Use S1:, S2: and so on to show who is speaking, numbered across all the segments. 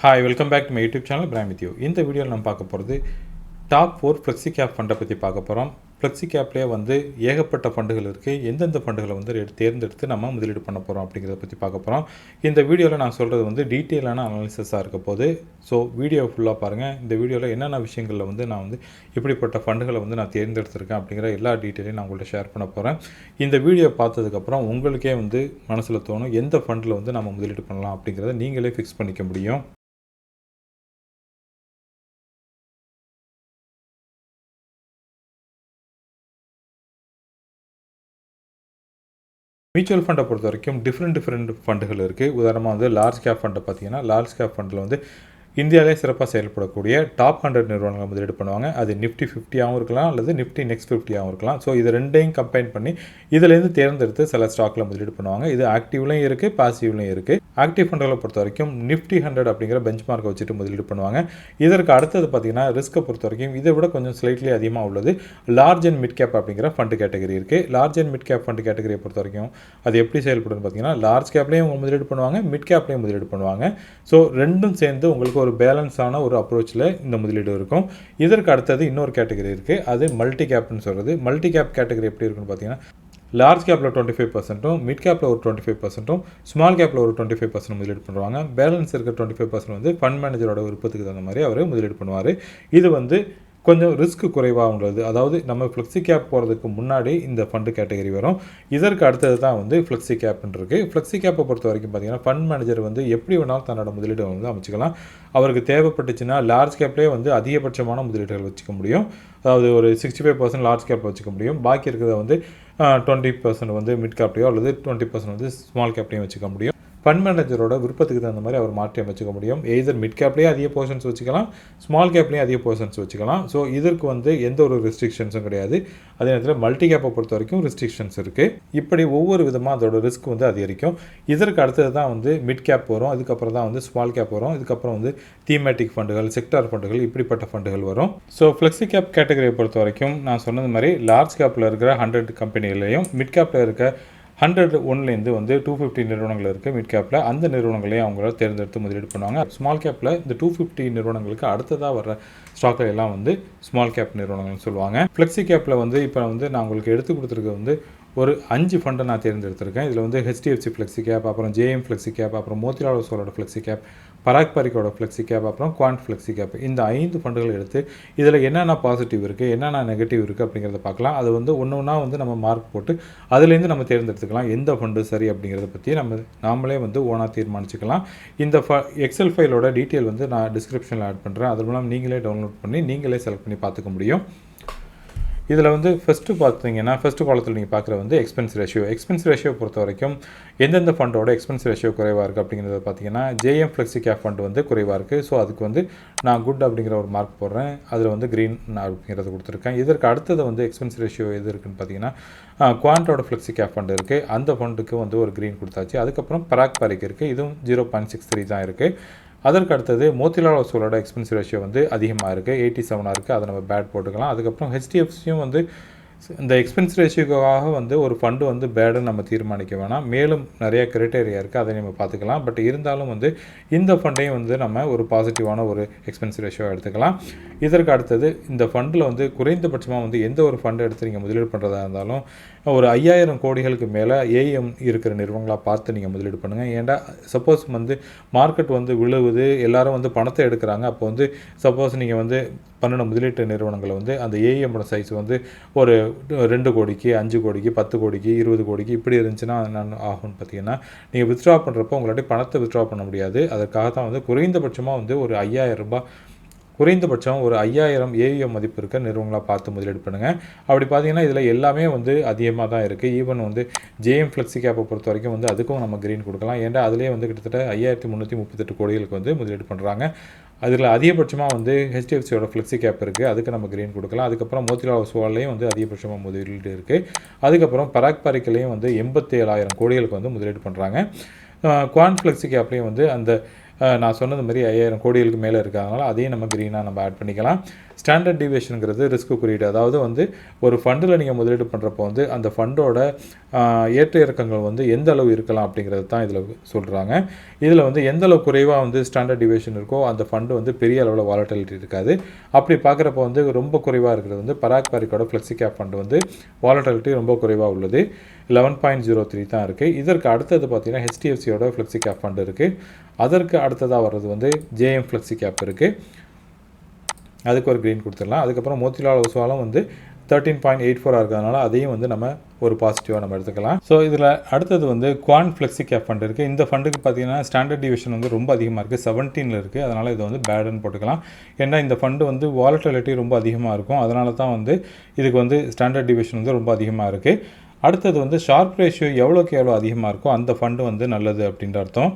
S1: Hi welcome back to my YouTube channel from இந்த வீடியோவில் நம்ம பார்க்க போகிறது டாப் ஃபோர் ஃப்ளெக்ஸி கேப் ஃபண்டை பற்றி பார்க்க போகிறோம் ஃப்ளெக்ஸி கேப்லேயே வந்து ஏகப்பட்ட ஃபண்டுகள் இருக்குது எந்தெந்த ஃபண்டுகளை வந்து தேர்ந்தெடுத்து நம்ம முதலீடு பண்ண போகிறோம் அப்படிங்கிறத பற்றி பார்க்க போகிறோம் இந்த வீடியோவில் நான் சொல்கிறது வந்து டீட்டெயிலான அனாலிசிஸாக இருக்க போது ஸோ வீடியோ ஃபுல்லாக பாருங்கள் இந்த வீடியோவில் என்னென்ன விஷயங்களில் வந்து நான் வந்து இப்படிப்பட்ட ஃபண்டுகளை வந்து நான் தேர்ந்தெடுத்திருக்கேன் அப்படிங்கிற எல்லா டீட்டெயிலையும் நான் உங்கள்கிட்ட ஷேர் பண்ண போகிறேன் இந்த வீடியோ பார்த்ததுக்கப்புறம் உங்களுக்கே வந்து மனசில் தோணும் எந்த ஃபண்டில் வந்து நம்ம முதலீடு பண்ணலாம் அப்படிங்கிறத நீங்களே ஃபிக்ஸ் பண்ணிக்க முடியும். மியூச்சுவல் ஃபண்டை பொறுத்த வரைக்கும் டிஃப்ரெண்ட் டிஃப்ரெண்ட் ஃபண்டுகள் இருக்குது உதாரணமாக வந்து லார்ஜ் கேப் ஃபண்டை பார்த்தீங்கன்னா லார்ஜ் கேப் ஃபண்டில் வந்து இந்தியாவிலே சிறப்பாக செயல்படக்கூடிய டாப் ஹண்ட்ரட் நிறுவனங்கள் முதலீடு பண்ணுவாங்க. அது நிஃப்டி ஃபிஃப்டியாகவும் இருக்கலாம் அல்லது நிஃப்டி நெக்ஸ்ட் ஃபிஃப்டியாகவும் இருக்கலாம். ஸோ இது ரெண்டையும் கம்பைன் பண்ணி இதுலேருந்து தேர்ந்தெடுத்து சில ஸ்டாக்கில் முதலீடு பண்ணுவாங்க. இது ஆக்டிவ்லையும் இருக்குது பாசிவ்லையும் இருக்குது ஆக்டிவ் ஃபண்டுகளை பொறுத்த வரைக்கும் நிஃப்டி ஹண்ட்ரட் அப்படிங்கிற பெஞ்ச் மார்க்கை வச்சுட்டு முதலீடு பண்ணுவாங்க. இதற்கு அடுத்தது பார்த்தீங்கன்னா ரிஸ்க்கை பொறுத்த வரைக்கும் இதை விட கொஞ்சம் ஸ்லைட்லி அதிகமாக உள்ளது. லார்ஜ் அண்ட் மிட் கேப் அப்படிங்கிற ஃபண்டு கேட்டகரி இருக்குது large and mid cap fund கேட்டகரியை பொறுத்த வரைக்கும் அது எப்படி செயல்படுன்னு பார்த்தீங்கன்னா லார்ஜ் கேப்லேயும் அவங்க முதலீடு பண்ணுவாங்க மிட் கேப்லேயும் முதலீடு பண்ணுவாங்க. ஸோ ரெண்டும் சேர்ந்து உங்களுக்கு ஒரு பேலன்ஸான ஒரு அப்ரோச்சில் இந்த முதலீடு இருக்கும். இதற்கு அடுத்தது இன்னொரு கேட்டகரி இருக்குது அது மல்டி கேப்னு சொல்கிறது மல்டி கேப் கேட்டகரி எப்படி இருக்குன்னு பார்த்தீங்கன்னா லார்ஜ் கேப்பில் டுவெண்ட்டி ஃபைவ் பர்சன்ட்டும் மிட் கேப்பில் ஒரு டுவெண்ட்டி ஃபைவ் பர்சன்ட்டும் ஸ்மால் கேப்பில் ஒரு டுவெண்ட்டி ஃபைவ் பர்சன்ட் முதலீடு பண்ணுவாங்க. பேலன்ஸ் இருக்க டுவெண்ட்டி ஃபைவ் பர்சன்ட் வந்து ஃபண்ட் மேனேஜரோட விருப்பத்துக்கு தகுந்த மாதிரி அவர் முதலீடு பண்ணுவார். இது வந்து கொஞ்சம் ரிஸ்க் குறைவாக உள்ளது அதாவது நம்ம ஃப்ளெக்ஸி கேப் போகிறதுக்கு முன்னாடி இந்த ஃபண்டு கேட்டகரி வரும். இதற்கு அடுத்தது தான் வந்து ஃப்ளெக்ஸி கேப்னு இருக்குது ஃப்ளெக்ஸி கேப்பை பொறுத்த வரைக்கும் பார்த்தீங்கன்னா ஃபண்ட் மேனேஜர் வந்து எப்படி வேணாலும் தன்னோட முதலீடு வந்து அமைச்சிக்கலாம். அவருக்கு தேவைப்பட்டுச்சுன்னா லார்ஜ் கேப்லேயே வந்து அதிகபட்சமான முதலீடுகள் வச்சுக்க முடியும். அதாவது ஒரு sixty five percent large cap வச்சுக்க முடியும். பாக்கி இருக்கிறத வந்து டுவெண்ட்டி பர்சன்ட் வந்து மிட் கேப்லேயோ அல்லது டுவெண்ட்டி பர்சன்ட் வந்து ஸ்மால் கேப்லேயும் வச்சுக்க முடியும். ஃபண்ட் மேனேஜரோட விருப்பத்துக்கு தகுந்த மாதிரி அவர் மாற்றி அமைச்சிக்க முடியும். எய்தர் மிட் கேப்லேயே அதிக போர்ஷன்ஸ் வச்சுக்கலாம் ஸ்மால் கேப்லேயும் அதிக போர்ஷன்ஸ் வச்சுக்கலாம். ஸோ இதற்கு வந்து எந்த ஒரு ரெஸ்ட்ரிக்ஷன்ஸும் கிடையாது. அதே நேரத்தில் மல்டி கேப்பை பொறுத்த வரைக்கும் ரெஸ்ட்ரிக்ஷன்ஸ் இருக்குது இப்படி ஒவ்வொரு விதமாக அதோட ரிஸ்க் வந்து அதிகரிக்கும். இதற்கு அடுத்தது தான் வந்து மிட் கேப் வரும். அதுக்கப்புறம் தான் வந்து ஸ்மால் கேப் வரும். இதுக்கப்புறம் வந்து தீமேட்டிக் ஃபண்டுகள் செக்டார் ஃபண்டுகள் இப்படிப்பட்ட ஃபண்டுகள் வரும். ஸோ ஃப்ளெக்ஸி கேப் கேட்டகரியை பொறுத்த வரைக்கும் நான் சொன்னது மாதிரி லார்ஜ் கேப்பில் இருக்கிற ஹண்ட்ரட் கம்பெனிகளையும் மிட் கேப்பில் இருக்க ஹண்ட்ரட் ஒன்லேருந்து வந்து டூ ஃபிஃப்டி நிறுவனங்கள் இருக்குது மிட் கேப்பில் அந்த நிறுவனங்களையும் அவங்கள தேர்ந்தெடுத்து முதலீடு பண்ணுவாங்க. ஸ்மால் கேப்பில் இந்த டூ ஃபிஃப்டி நிறுவனங்களுக்கு அடுத்ததாக வர ஸ்டாக்கில் எல்லாம் வந்து ஸ்மால் கேப் நிறுவனங்கள்னு சொல்லுவாங்க. ஃப்ளெக்ஸி கேப்பில் வந்து இப்போ வந்து நான் உங்களுக்கு எடுத்து கொடுத்துருக்க வந்து ஒரு அஞ்சு ஃபண்டை நான் தேர்ந்தெடுத்திருக்கேன். இதில் வந்து ஹெச்டிஎஃப்சி ஃப்ளெக்ஸி கேப் அப்புறம் ஜேஎம் ஃப்ளெக்ஸி கேப் அப்புறம் மோத்திலால் சோலோட ஃப்ளெக்ஸி கேப் பராக் பரிக்கோட ஃப்ளெக்ஸி கேப் அப்புறம் குவான்ட் ஃப்ளெக்ஸி கேப் இந்த ஐந்து ஃபண்டுகள் எடுத்து இதில் என்னென்ன பாசிட்டிவ் இருக்குது என்னென்ன நெகட்டிவ் இருக்குது அப்படிங்கிறத பார்க்கலாம். அது வந்து ஒன்று ஒன்றா வந்து நம்ம மார்க் போட்டு அதுலேருந்து நம்ம தேர்ந்தெடுத்துக்கலாம். எந்த ஃபண்டு சரி அப்படிங்கிறத பற்றி நம்ம நாமளே வந்து ஓனாக தீர்மானிச்சுக்கலாம். இந்த ஃப எக்ஸல் ஃபைலோட டீட்டெயில் வந்து நான் டிஸ்கிரிப்ஷனில் ஆட் பண்ணுறேன் அது மூலம் நீங்களே டவுன்லோட் பண்ணி நீங்களே செலக்ட் பண்ணி பார்த்துக்க முடியும். இதில் வந்து ஃபஸ்ட்டு பார்த்தீங்கன்னா ஃபஸ்ட்டு காலத்தில் நீங்கள் பார்க்குற வந்து எக்ஸ்பென்ஸ் ரேஷியோ எக்ஸ்பென்ஸ் ரேஷியோ பொறுத்த வரைக்கும் எந்தெந்த ஃபண்டோட எக்ஸ்பென்ஸ் ரேஷியோ குறைவாக இருக்குது அப்படிங்கிறத பார்த்தீங்கன்னா ஜேஎம் ஃப்ளெக்ஸி கேப் ஃபண்ட் வந்து குறைவாக இருக்குது ஸோ அதுக்கு வந்து நான் குட் அப்படிங்கிற ஒரு மார்க் போடுறேன். அதில் வந்து க்ரீன் அப்படிங்கிறத கொடுத்துருக்கேன். இதற்கு அடுத்தது வந்து எக்ஸ்பென்ஸ் ரேஷியோ எது இருக்குன்னு பார்த்தீங்கன்னா குவான்டோட ஃப்ளெக்ஸி கேப் ஃபண்ட் இருக்குது அந்த ஃபண்டுக்கு வந்து ஒரு க்ரீன் கொடுத்தாச்சு. அதுக்கப்புறம் பராக் பாரிக் இருக்குது இதுவும் ஜீரோ பாயிண்ட் சிக்ஸ் த்ரீ தான் இருக்குது அதற்கு அடுத்தது மோத்திலால் ஒசூலோட எக்ஸ்பென்ஸ் ரேஷியோ வந்து அதிகமாக இருக்குது எயிட்டி செவனாக இருக்குது அதை நம்ம பேட் போட்டுக்கலாம். அதுக்கப்புறம் ஹெச்டிஎஃப்சியும் வந்து இந்த எக்ஸ்பென்ஸ் ரேஷியோக்காக வந்து ஒரு ஃபண்டு வந்து பேடுன்னு நம்ம தீர்மானிக்க வேணாம். மேலும் நிறைய கிரைட்டேரியா இருக்குது அதை நம்ம பார்த்துக்கலாம். பட் இருந்தாலும் வந்து இந்த ஃபண்டையும் வந்து நம்ம ஒரு பாசிட்டிவான ஒரு எக்ஸ்பென்ஸ் ரேஷியோ எடுத்துக்கலாம். இதற்கு அடுத்தது இந்த ஃபண்டில் வந்து குறைந்தபட்சமாக வந்து எந்த ஒரு ஃபண்டை எடுத்து நீங்கள் முதலீடு பண்ணுறதா இருந்தாலும் ஒரு ஐயாயிரம் கோடிகளுக்கு மேலே ஏஎம் இருக்கிற நிறுவனங்களாக பார்த்து நீங்கள் முதலீடு பண்ணுங்கள் ஏன்டா சப்போஸ் வந்து மார்க்கெட் வந்து விழுவுது எல்லாரும் வந்து பணத்தை எடுக்கிறாங்க. அப்போ வந்து சப்போஸ் நீங்கள் வந்து பண்ணின முதலீட்டு நிறுவனங்களை வந்து அந்த ஏஎம்மோட சைஸ் வந்து ஒரு ரெண்டு கோடிக்கு அஞ்சு கோடிக்கு பத்து கோடிக்கு இருபது கோடிக்கு இப்படி இருந்துச்சுன்னா என்ன ஆகும்னு பார்த்தீங்கன்னா நீங்கள் வித்ட்ரா பண்ணுறப்போ உங்களாட்டி பணத்தை வித்ட்ரா பண்ண முடியாது. அதற்காக தான் வந்து குறைந்தபட்சமாக வந்து ஒரு ஐயாயிரம் ரூபாய் குறைந்தபட்சம் ஒரு ஐயாயிரம் ஏவிஎம் மதிப்பு இருக்க நிறுவனங்களாக பார்த்து முதலீடு பண்ணுங்கள் அப்படி பார்த்தீங்கன்னா இதில் எல்லாமே வந்து அதிகமாக தான் இருக்குது ஈவன் வந்து ஜேஎம் ஃப்ளெக்ஸி கேப்பை பொறுத்த வரைக்கும் வந்து அதுக்கும் நம்ம க்ரீன் கொடுக்கலாம். ஏன்டா அதுலேயே வந்து கிட்டத்தட்ட ஐயாயிரத்தி முந்நூற்றி முப்பத்தெட்டு கோடிகளுக்கு வந்து முதலீடு பண்ணுறாங்க அதில் அதிகபட்சமாக வந்து ஹெச்டிஎஃப்சியோட ஃப்ளெக்ஸி கேப் இருக்குது அதுக்கு நம்ம க்ரீன் கொடுக்கலாம். அதுக்கப்புறம் மோத்திலால் ஒஸ்வால்லையும் வந்து அதிகபட்சமாக முதலீடு இருக்குது அதுக்கப்புறம் பராக் பாரிக்கலையும் வந்து எண்பத்தி ஏழாயிரம் கோடிகளுக்கு வந்து முதலீடு பண்ணுறாங்க குவான் ஃப்ளெக்ஸி கேப்லேயும் வந்து அந்த நான் சொன்னது மாதிரி ஐயாயிரம் கோடிகளுக்கு மேலே இருக்கிறதுனால அதையும் நம்ம க்ரீனாக நம்ம ஆட் பண்ணிக்கலாம். ஸ்டாண்டர்ட் டிவியேஷனுங்கிறது ரிஸ்க் குறியீடு. அதாவது வந்து ஒரு ஃபண்டில் நீங்கள் முதலீடு பண்ணுறப்போ வந்து அந்த ஃபண்டோட ஏற்ற இறக்கங்கள் வந்து எந்த அளவு இருக்கலாம் அப்படிங்கிறது தான் இதில் சொல்கிறாங்க இதில் வந்து எந்த அளவு குறைவாக வந்து ஸ்டாண்டர்ட் டிவியேஷன் இருக்கோ அந்த ஃபண்டு வந்து பெரிய அளவில் வாலட்டிலிட்டி இருக்காது. அப்படி பார்க்குறப்ப வந்து ரொம்ப குறைவாக இருக்கிறது வந்து பராக் பாரிக்கோட ஃப்ளெக்ஸி கேப் ஃபண்டு வந்து வாலட்டிலிட்டி ரொம்ப குறைவாக உள்ளது. லெவன் பாயிண்ட் ஜீரோ த்ரீ தான் இருக்குது இதற்கு அடுத்தது பார்த்தீங்கன்னா ஹெச்டிஎஃப்சியோட ஃப்ளெக்ஸி கேப் ஃபண்ட் இருக்குது அதற்கு அடுத்ததாக வர்றது வந்து ஜேஎம் ஃப்ளெக்ஸி கேப் இருக்குது அதுக்கு ஒரு க்ரீன் கொடுத்துடலாம். அதுக்கப்புறம் மோத்திலால் ஒஸ்வாலும் வந்து தேர்ட்டீன் பாயிண்ட் எயிட் ஃபோராக இருக்கிறதுனால அதையும் வந்து நம்ம ஒரு பாசிட்டிவாக நம்ம எடுத்துக்கலாம். ஸோ இதில் அடுத்தது வந்து குவான் ஃப்ளெக்ஸி கேப் ஃபண்ட் இருக்குது இந்த ஃபண்டுக்கு பார்த்தீங்கன்னா ஸ்டாண்டர்ட் டிவிஷன் வந்து ரொம்ப அதிகமாக இருக்குது செவன்டீனில் இருக்குது அதனால் இதை வந்து பேடுன்னு போட்டுக்கலாம். ஏன்னா இந்த ஃபண்டு வந்து வாலட்டிலிட்டி ரொம்ப அதிகமாக இருக்கும். அதனால தான் வந்து இதுக்கு வந்து ஸ்டாண்டர்ட் டிவிஷன் வந்து ரொம்ப அதிகமாக இருக்குது அடுத்தது வந்து ஷார்ப் ரேஷியோ எவ்வளோக்கு எவ்வளோ அதிகமாக இருக்கோ அந்த ஃபண்டு வந்து நல்லது அப்படின்ற அர்த்தம்.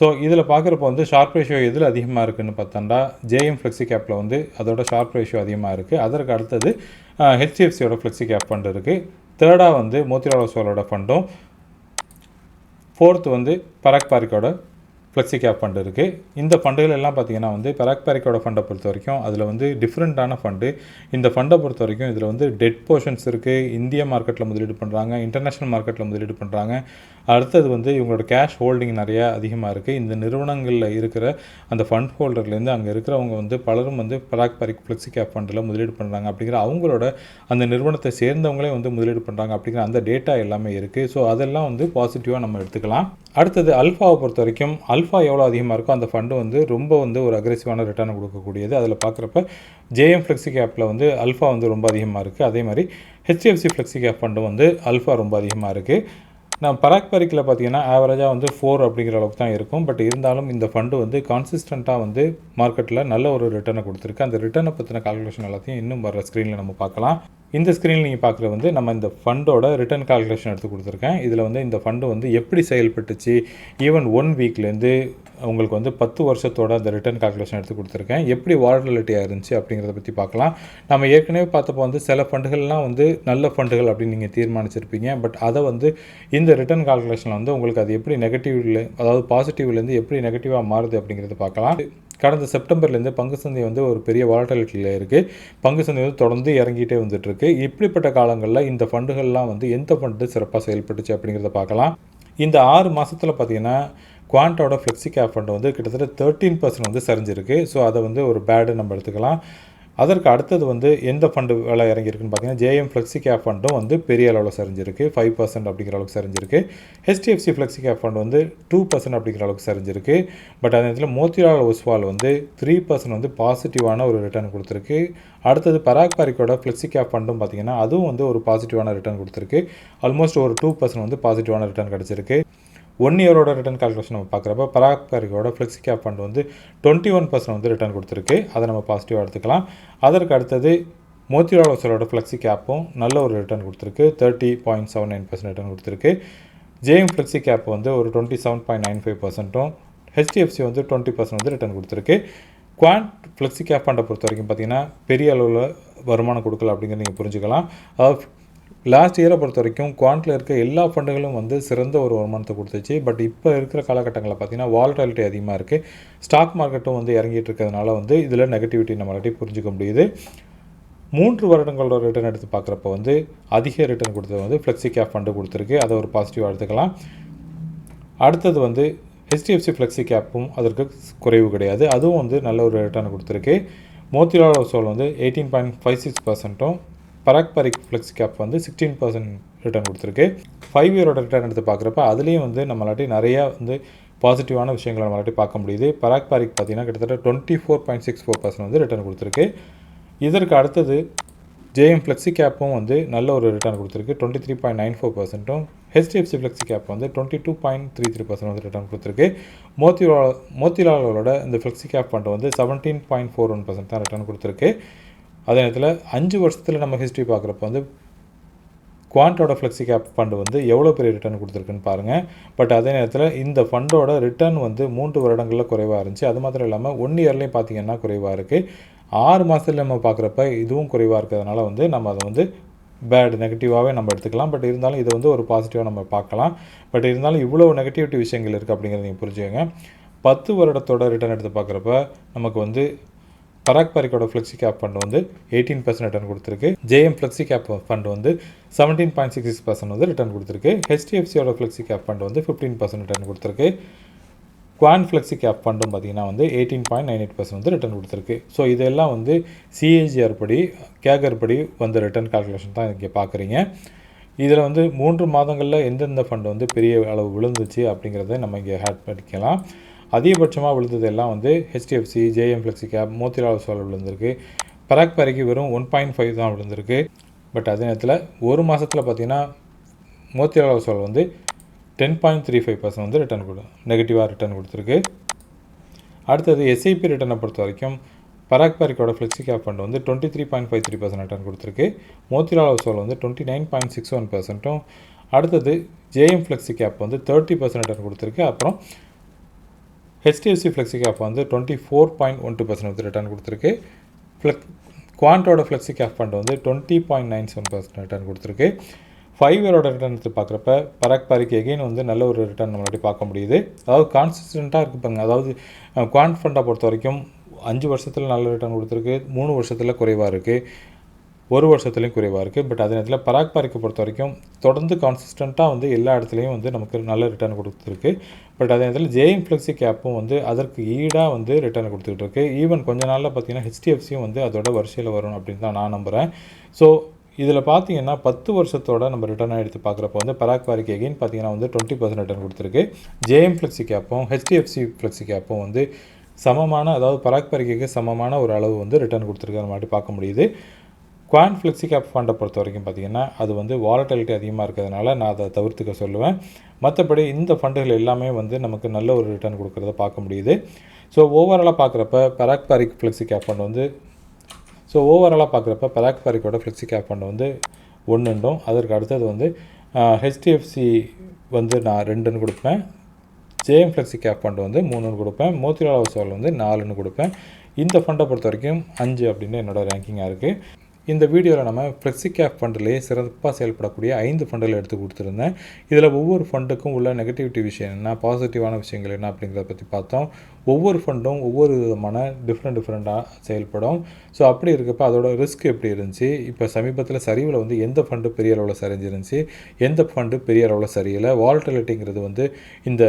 S1: ஸோ இதில் பார்க்குறப்ப வந்து ஷார்ப் ரேஷியோ எதில் அதிகமாக இருக்குன்னு பார்த்தோம்னா ஜேஎம் ஃப்ளெக்ஸி கேப்பில் வந்து அதோட ஷார்ப் ரேஷியோ அதிகமாக இருக்குது அதற்கு அடுத்தது ஹெச்டிஎஃப்சியோட ஃப்ளெக்ஸி கேப் ஃபண்ட் இருக்குது தேர்டாக வந்து மோத்திலால் சோலோட ஃபண்டும் ஃபோர்த்து வந்து பராக் பாரிக்கோட ஃப்ளெக்ஸி கேப் ஃபண்ட் இருக்குது இந்த ஃபண்டுகள் எல்லாம் பார்த்தீங்கன்னா வந்து பெராக் பாரிக்கோட ஃபண்டை பொறுத்த வரைக்கும் அதில் வந்து டிஃப்ரெண்ட்டான ஃபண்டு இந்த ஃபண்டை பொறுத்த வரைக்கும் இதில் வந்து டெட் போர்ஷன்ஸ் இருக்குது இந்திய மார்க்கெட்டில் முதலீடு பண்ணுறாங்க இன்டர்நேஷ்னல் மார்க்கெட்டில் முதலீடு பண்ணுறாங்க அடுத்தது வந்து இவங்களோட கேஷ் ஹோல்டிங் நிறையா அதிகமாக இருக்குது இந்த நிறுவனங்களில் இருக்கிற அந்த ஃபண்ட் ஹோல்டர்லேருந்து அங்கே இருக்கிறவங்க வந்து பலரும் வந்து பராக் பரிக் ஃப்ளெக்ஸி கேப் ஃபண்டில் முதலீடு பண்ணுறாங்க அப்படிங்கிற அவங்களோட அந்த நிறுவனத்தை சேர்ந்தவங்களே வந்து முதலீடு பண்ணுறாங்க அப்படிங்கிற அந்த டேட்டா எல்லாமே இருக்குது ஸோ அதெல்லாம் வந்து பாசிட்டிவாக நம்ம எடுத்துக்கலாம். அடுத்தது அல்ஃபாவை பொறுத்த வரைக்கும் அல்ஃபா எவ்வளோ அதிகமாக இருக்கோ அந்த ஃபண்டு வந்து ரொம்ப வந்து ஒரு அக்ரெசிவான ரிட்டர்னை கொடுக்கக்கூடியது. அதில் பார்க்குறப்ப ஜேஎம் ஃப்ளெக்ஸி கேப்பில் வந்து அல்ஃபா வந்து ரொம்ப அதிகமாக இருக்குது அதே மாதிரி ஹெச்டிஎஃப்சி ஃப்ளெக்ஸி கேப் ஃபண்டு வந்து அல்ஃபா ரொம்ப அதிகமாக இருக்குது நான் பராக் பரிக்கில் பார்த்தீங்கன்னா ஆவரேஜாக வந்து ஃபோர் அப்படிங்கிற அளவுக்கு தான் இருக்கும். பட் இருந்தாலும் இந்த ஃபண்டு வந்து கான்சிஸ்டண்ட்டாக வந்து மார்க்கெட்டில் நல்ல ஒரு ரிட்டர்னை கொடுத்துருக்கு. அந்த ரிட்டர்னை பற்றின கால்குலேஷன் எல்லாத்தையும் இன்னும் வர ஸ்க்ரீனில் நம்ம பார்க்கலாம். இந்த ஸ்க்ரீனில் நீங்கள் பார்க்குறது வந்து நம்ம இந்த ஃபண்டோட ரிட்டர்ன் கால்குலேஷன் எடுத்து கொடுத்துருக்கேன். இதில் வந்து இந்த ஃபண்டு வந்து எப்படி செயல்பட்டுச்சு? ஈவன் ஒன் வீக்லேருந்து உங்களுக்கு வந்து பத்து வருஷத்தோட அந்த ரிட்டர்ன் கால்குலேஷன் எடுத்து கொடுத்துருக்கேன். எப்படி வாலட்டிலிட்டியாக இருந்துச்சு அப்படிங்கிறத பற்றி பார்க்கலாம் நம்ம ஏற்கனவே பார்த்தப்போ வந்து சில ஃபண்டுகள்லாம் வந்து நல்ல ஃபண்டுகள் அப்படின்னு நீங்கள் தீர்மானிச்சிருப்பீங்க. பட் அதை வந்து இந்த ரிட்டர்ன் கால்குலேஷனில் வந்து உங்களுக்கு அது எப்படி நெகட்டிவ்ல அதாவது பாசிட்டிவ்லேருந்து எப்படி நெகட்டிவாக மாறுது அப்படிங்கிறத பார்க்கலாம் கடந்த செப்டம்பர்லேருந்து பங்கு சந்தை வந்து ஒரு பெரிய வாலட்டிலிட்டியில் இருக்குது பங்கு சந்தை வந்து தொடர்ந்து இறங்கிட்டே வந்துட்டுருக்கு. இப்படிப்பட்ட காலங்களில் இந்த ஃபண்டுகள்லாம் வந்து எந்த ஃபண்டு சிறப்பாக செயல்பட்டுச்சு அப்படிங்கிறத பார்க்கலாம். இந்த ஆறு மாதத்தில் பார்த்தீங்கன்னா குவாண்டோட ஃப்ளெக்ஸி கேப் ஃபண்ட் வந்து கிட்டத்தட்ட தேர்ட்டீன் பர்சன்ட் வந்து சரிஞ்சிருக்கு. ஸோ அதை வந்து ஒரு பேடு நம்ம எடுத்துக்கலாம். அதற்கு அடுத்தது வந்து எந்த ஃபண்டு வேலை இறங்கியிருக்குன்னு பார்த்தீங்கன்னா ஜேஎம் ஃப்ளெக்ஸி கேப் ஃபண்டும் வந்து பெரிய அளவில் சரிஞ்சிருக்கு. ஃபைவ் பர்சன்ட் அப்படிங்கிற அளவுக்கு சரிஞ்சிருக்கு. ஹெச்டிஎஃப்சி ஃப்ளெக்ஸி கேப் ஃபண்ட் வந்து டூ பர்சன்ட் அப்படிங்கிற அளவுக்கு சரிஞ்சிருக்கு. பட் அந்த நேரத்தில் மோத்திலால் ஒஸ்வால் வந்து த்ரீ பர்சன்ட் வந்து பாசிட்டிவான ஒரு ரிட்டர்ன் கொடுத்துருக்கு. அடுத்தது பராக் பாரிக்கோட ஃப்ளெக்ஸி கேப் ஃபண்டும் பார்த்தீங்கன்னா அதுவும் வந்து ஒரு பாசிட்டிவான ரிட்டர்ன் கொடுத்துருக்கு. ஆல்மோஸ்ட் ஒரு டூ பர்சன்ட் வந்து பாசிட்டிவான ரிட்டர்ன் கிடச்சிருக்கு. ஒன் இயரோட ரிட்டர்ன் கால்குலேஷன் நம்ம பார்க்குறப்ப பராக் பாரிக்கோட ஃப்ளெக்ஸி கேப் ஃபண்ட் வந்து டுவெண்ட்டி ஒன் பர்சன்ட் வந்து ரிட்டர்ன் கொடுத்துருக்கு. அதை நம்ம பாசிட்டிவாக எடுத்துக்கலாம். அதற்கு அடுத்தது மோத்திலால் ஒஸ்வாலோட ஃப்ளெக்ஸி கேப்பும் நல்ல ஒரு ரிட்டர்ன் கொடுத்துருக்கு. Thirty point seven nine percent return கொடுத்துருக்கு. ஜேஎம் ஃப்ளெக்ஸி கேப் வந்து ஒரு twenty seven point nine five பர்சன்ட்டும் HDFC வந்து டுவெண்ட்டி பர்சன்ட் வந்து ரிட்டர்ன் கொடுத்துருக்கு. குவான்ட் ஃப்ளெக்ஸி கேப் ஃபண்டை பொறுத்த வரைக்கும் பார்த்தீங்கன்னா பெரிய அளவில் வருமானம் கொடுக்கல அப்படிங்கிறத நீங்கள் புரிஞ்சுக்கலாம். அதாவது லாஸ்ட் இயரை பொறுத்த வரைக்கும் குவான்ட்டில் இருக்க எல்லா ஃபண்டுகளும் வந்து சிறந்த ஒரு வருமானத்தை கொடுத்துச்சு. பட் இப்போ இருக்கிற காலகட்டங்களில் பார்த்தீங்கன்னா வாலட்டாலிட்டி அதிகமாக இருக்குது ஸ்டாக் மார்க்கெட்டும் வந்து இறங்கிட்டு இருக்கிறதுனால வந்து இதில் நெகட்டிவிட்டி நம்மளாட்டி புரிஞ்சுக்க முடியுது. மூன்று வருடங்களோட ரிட்டர்ன் எடுத்து பார்க்குறப்ப வந்து அதிக ரிட்டர்ன் கொடுத்தது வந்து ஃப்ளெக்ஸி கேப் ஃபண்டு கொடுத்துருக்கு. அதை ஒரு பாசிட்டிவாக எடுத்துக்கலாம். அடுத்தது வந்து ஹெச்டிஎஃப்சி ஃப்ளெக்ஸி கேப்பும் அதற்கு குறைவு கிடையாது. அதுவும் வந்து நல்ல ஒரு ரிட்டர்ன் கொடுத்துருக்கு. மோத்திலால் சோல் வந்து எயிட்டீன் பாயிண்ட் ஃபைவ் சிக்ஸ் பர்சன்ட்டும் பராக்பரிக் ஃப்ளெக்ஸ் கேப் வந்து சிக்ஸ்டீன் பர்சன்ட் ரிட்டர்ன் கொடுத்துருக்கு. ஃபைவ் இயரோட ரிட்டர்ன் எடுத்து பார்க்குறப்ப அதுலேயும் வந்து நம்மளாட்டி நிறையா வந்து பாசிட்டிவான விஷயங்களை நம்மளாட்டி பார்க்க முடியுது. பராக் பாரிக் பார்த்தீங்கன்னா கிட்டத்தட்ட twenty four point six four percent வந்து ரிட்டர்ன் கொடுத்துருக்கு. இதற்கு அடுத்தது ஜேஎம் ஃப்ளெக்ஸி கேப்பும் வந்து நல்ல ஒரு ரிட்டர்ன் கொடுத்துருக்கு. Twenty three point nine four பர்சன்ட்டும் HDFC flexi cap வந்து twenty two point three three percent வந்து ரிட்டர்ன் கொடுத்துருக்கு. மோத்திலால் மோத்திலாலோட இந்த ஃப்ளெக்ஸி கேப் ஃபண்ட் வந்து seventeen point four one percent தான் ரிட்டர்ன் கொடுத்துருக்கு. அதே நேரத்தில் அஞ்சு வருஷத்தில் நம்ம ஹிஸ்ட்ரி பார்க்குறப்ப வந்து குவான்டோட ஃப்ளெக்ஸி கேப் ஃபண்டு வந்து எவ்வளோ பெரிய ரிட்டர்ன் கொடுத்துருக்குன்னு பாருங்கள் பட் அதே நேரத்தில் இந்த ஃபண்டோட ரிட்டர்ன் வந்து மூன்று வருடங்களில் குறைவாக இருந்துச்சு. அது மாத்திரம் இல்லாமல் ஒன் இயர்லேயும் பார்த்திங்கன்னா குறைவாக இருக்குது ஆறு மாதத்தில் நம்ம பார்க்குறப்ப இதுவும் குறைவாக இருக்கிறதுனால வந்து நம்ம அதை வந்து பேட் நெகட்டிவாகவே நம்ம எடுத்துக்கலாம். பட் இருந்தாலும் இது வந்து ஒரு பாசிட்டிவாக நம்ம பார்க்கலாம். பட் இருந்தாலும் இவ்வளோ நெகட்டிவிட்டி விஷயங்கள் இருக்குது அப்படிங்கிறத நீங்கள் புரிஞ்சுக்கோங்க. பத்து வருடத்தோட ரிட்டர்ன் எடுத்து பார்க்குறப்ப நமக்கு வந்து பராக் பாரிக்கோட ஃப்ளெக்ஸி கேப் ஃபண்ட் வந்து எயிட்டீன் பர்சன்ட் ரிட்டர்ன் கொடுத்துருக்கு. ஜேஎம் ஃப்ளெக்ஸி கேப் ஃபண்ட் வந்து seventeen point six six percent வந்து ரிட்டர்ன் கொடுத்துருக்கு. ஹெச்டிஎஃப்சியோட ஃப்ளெக்ஸி கேப் ஃபண்ட் வந்து ஃபிஃப்டீன் பர்சன்ட் ரிட்டர்ன் கொடுத்துருக்கு. குவான் ஃப்ளெக்ஸி கேப் ஃபண்டும் பார்த்தீங்கன்னா வந்து eighteen point nine eight percent வந்து ரிட்டர்ன் கொடுத்துருக்கு. ஸோ இதெல்லாம் வந்து சிஏஜிஆர் படி கேகர் படி வந்து ரிட்டர்ன் கால்குலேஷன் தான் இங்கே பார்க்குறீங்க இதில் வந்து மூன்று மாதங்களில் எந்தெந்த ஃபண்டு வந்து பெரிய அளவு விழுந்துச்சு அப்படிங்கிறத நம்ம இங்கே ஹேட் பண்ணிக்கலாம். அதிகபட்சமாக விழுந்தது எல்லாம் வந்து HDFC JM flexi cap Motilal Chola விழுந்திருக்கு. பராக் பாரிக்கு வெறும் ஒன் பாயிண்ட் ஃபைவ் தான் விழுந்திருக்கு. பட் அதே நேரத்தில் ஒரு மாதத்தில் பார்த்தீங்கன்னா மோத்திலால் சோழ வந்து ten point three five percent வந்து ரிட்டர்ன் கொடு நெகட்டிவாக ரிட்டர்ன் கொடுத்துருக்கு. அடுத்தது எஸ்ஐபி ரிட்டர்னை பொறுத்த வரைக்கும் பராக் பாரிக்கோட ஃப்ளெக்ஸி கேப் ஃபண்ட் வந்து twenty three point five three percent return கொடுத்துருக்கு. மோத்திலால் ஒசோல் வந்து twenty nine point six one பர்சன்ட்டும் அடுத்தது ஜேஎம் ஃப்ளெக்ஸி கேப் வந்து தேர்ட்டி பர்சன்ட் ரிட்டர்ன் கொடுத்துருக்கு. அப்புறம் ஹெச்டிஎஃப்சி ஃப்ளெக்ஸி கேப் வந்து twenty four point one two percent வந்து ரிட்டர்ன் கொடுத்துருக்கு. ஃப்ளெக் குவான்ட்டோட ஃப்ளெக்ஸி கேப் ஃபண்ட் வந்து twenty point nine seven percent return கொடுத்துருக்கு. ஃபைவ் இயரோட ரிட்டர்ன் எடுத்து பார்க்குறப்ப பராக் பாரிக்கு எகெயின் வந்து நல்ல ஒரு ரிட்டர்ன் நம்மளாடி பார்க்க முடியுது. அதாவது கான்சிஸ்டண்ட்டாக இருக்குது பாருங்க. அதாவது குவான்ட் ஃபண்டை பொறுத்த வரைக்கும் அஞ்சு வருஷத்தில் நல்ல ரிட்டர்ன் கொடுத்துருக்கு. மூணு வருஷத்தில் குறைவாக இருக்குது ஒரு வருஷத்துலேயும் குறைவாக இருக்குது பட் அதே நேரத்தில் பராக் பாரிக்கை பொறுத்த வரைக்கும் தொடர்ந்து கான்சிஸ்டண்ட்டாக வந்து எல்லா இடத்துலையும் வந்து நமக்கு நல்ல ரிட்டர்ன் கொடுத்துருக்கு. பட் அதே நேரத்தில் ஜேஎம் ஃப்ளெக்ஸி கேப்பும் வந்து அதற்கு ஈடாக வந்து ரிட்டர்ன் கொடுத்துக்கிட்டு இருக்கு. ஈவன் கொஞ்ச நாளில் பார்த்தீங்கன்னா ஹெச்டிஎஃப்சியும் வந்து அதோட வரிசையில் வரும் அப்படின்னு தான் நான் நம்புகிறேன் ஸோ இதில் பார்த்தீங்கன்னா பத்து வருஷத்தோட நம்ம ரிட்டர்னாக எடுத்து பார்க்குறப்ப வந்து பராக் வாரிக்கு எகெயின் பார்த்தீங்கன்னா வந்து டுவெண்ட்டி பர்சன்ட் ரிட்டர்ன் கொடுத்துருக்கு. ஜேஎம் ஃப்ளெக்ஸி கேப்பும் ஹெச்டிஎஃப்சி ஃப்ளெக்ஸி கேப்பும் வந்து சமமான அதாவது பராக் பாரிக்கு சமமான ஒரு அளவு வந்து ரிட்டர்ன் கொடுத்துருக்கிற மாதிரி பார்க்க முடியுது. குவான் ஃப்ளெக்ஸி கேப் ஃபண்டை பொறுத்த வரைக்கும் பார்த்திங்கன்னா அது வந்து வாலட்டிலிட்டி அதிகமாக இருக்கிறதுனால நான் அதை தவிர்த்துக்க சொல்லுவேன். மற்றபடி இந்த ஃபண்டுகள் எல்லாமே வந்து நமக்கு நல்ல ஒரு ரிட்டர்ன் கொடுக்குறத பார்க்க முடியுது. ஸோ ஓவராலாக பார்க்குறப்ப Parag Parikh flexi cap fund வந்து ஸோ ஓவராலாக பார்க்குறப்ப பெராக் பாரிக்கோட ஃப்ளெக்ஸி கேப் ஃபண்ட் வந்து ஒன்றுண்டும் அதற்கு அடுத்தது வந்து ஹெச்டிஎஃப்சி வந்து நான் ரெண்டுன்னு கொடுப்பேன். ஜேஎம் ஃப்ளெக்ஸி கேப் ஃபண்ட் வந்து மூணுன்னு கொடுப்பேன். மோத்திலால் சோல் வந்து நாலுன்னு கொடுப்பேன். இந்த ஃபண்டை பொறுத்த வரைக்கும் அஞ்சு அப்படின்னு என்னோடய ரேங்கிங்காக இருக்குது இந்த வீடியோவில் நம்ம ஃப்ளெக்ஸி கேப் ஃபண்டிலேயே சிறப்பாக செயல்படக்கூடிய ஐந்து ஃபண்டுகள் எடுத்து கொடுத்துருந்தேன். இதில் ஒவ்வொரு ஃபண்டுக்கும் உள்ள நெகட்டிவிட்டி விஷயம் என்ன பாசிட்டிவான விஷயங்கள் என்ன அப்படிங்கிறத பற்றி பார்த்தோம். ஒவ்வொரு ஃபண்டும் ஒவ்வொரு விதமான டிஃப்ரெண்ட் டிஃப்ரெண்ட்டாக செயல்படும். ஸோ அப்படி இருக்கப்போ அதோட ரிஸ்க் எப்படி இருந்துச்சு? இப்போ சமீபத்தில் சரிவில் வந்து எந்த ஃபண்டு பெரிய அளவில் சரிஞ்சிருந்துச்சு? எந்த ஃபண்டு பெரிய அளவில் சரியில்லை? வால்டிலிட்டிங்கிறது வந்து இந்த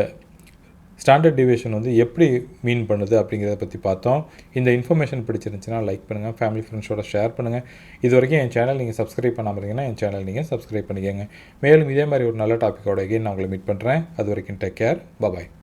S1: ஸ்டாண்டர்ட் டிவியேஷன் வந்து எப்படி மீன் பண்ணுது அப்படிங்கிறத பற்றி பார்த்தோம். இந்த இன்ஃபர்மேஷன் பிடிச்சிருந்துச்சுன்னா லைக் பண்ணுங்கள் ஃபேமிலி ஃப்ரெண்ட்ஸோட ஷேர் பண்ணுங்கள் இது வரைக்கும் என் சேனல் நீங்கள் சப்ஸ்கிரைப் பண்ணாமல் இருந்தீங்கன்னா என் சேனல் நீங்கள் சப்ஸ்கிரைப் பண்ணிக்கோங்க. மேலும் இதே மாதிரி ஒரு நல்ல டாப்பிக்கோட எகைன் நான் உங்களை மீட் பண்ணுறேன் அது வரைக்கும் டேக் கேர் பபாய்